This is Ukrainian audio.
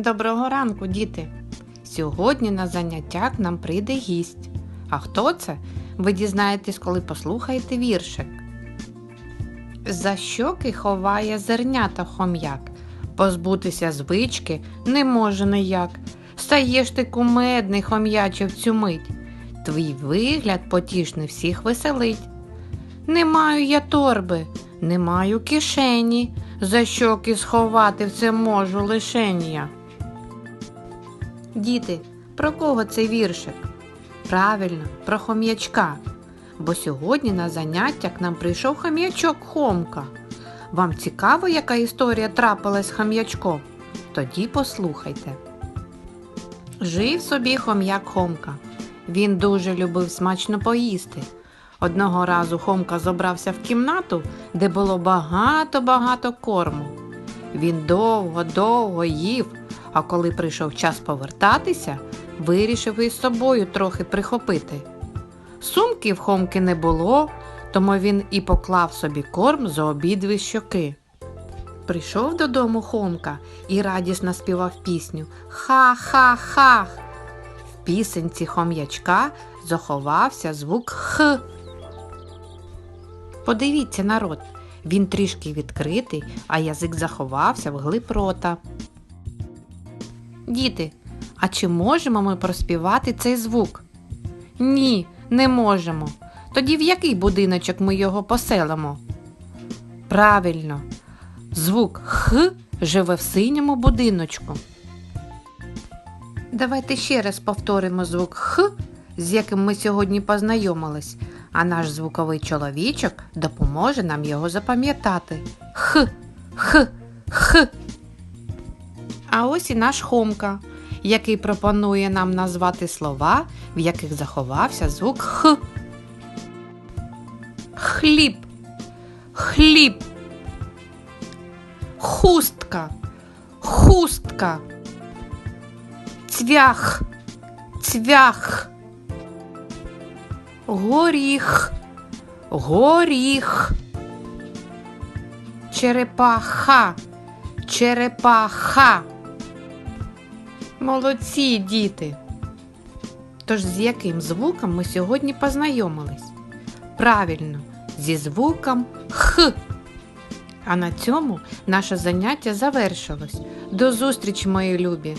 Доброго ранку, діти! Сьогодні на заняття нам прийде гість. А хто це? Ви дізнаєтесь, коли послухаєте віршик. За щоки ховає зернята хом'як. Позбутися звички не може ніяк. Стаєш ти кумедний, хом'яче в цю мить. Твій вигляд потішний всіх веселить. Не маю я торби, не маю кишені, за щоки сховати все можу лишень я. Діти, про кого цей віршик? Правильно, про хом'ячка. Бо сьогодні на заняття к нам прийшов хом'ячок Хомка. Вам цікаво, яка історія трапилась з хом'ячком? Тоді послухайте. Жив собі хом'як Хомка. Він дуже любив смачно поїсти. Одного разу Хомка забрався в кімнату, де було багато-багато корму. Він довго-довго їв, а коли прийшов час повертатися, вирішив із собою трохи прихопити. Сумки в Хомки не було, тому він і поклав собі корм за обидві щоки. Прийшов додому Хомка і радісно співав пісню Ха-ха-ха. В пісенці хом'ячка заховався звук Х. Подивіться, народ, він трішки відкритий, а язик заховався вглиб рота. Діти, а чи можемо ми проспівати цей звук? Ні, не можемо. Тоді в який будиночок ми його поселимо? Правильно, звук Х живе в синьому будиночку. Давайте ще раз повторимо звук Х, з яким ми сьогодні познайомились, а наш звуковий чоловічок допоможе нам його запам'ятати. Х, Х, Х. А ось і наш Хомка, який пропонує нам назвати слова, в яких заховався звук Х. Хліб, хліб, хустка, хустка, цвях, цвях, горіх, горіх, черепаха, черепаха. Молодці, діти. Тож з яким звуком ми сьогодні познайомились? Правильно, зі звуком Х. А на цьому наше заняття завершилось. До зустрічі, мої любі!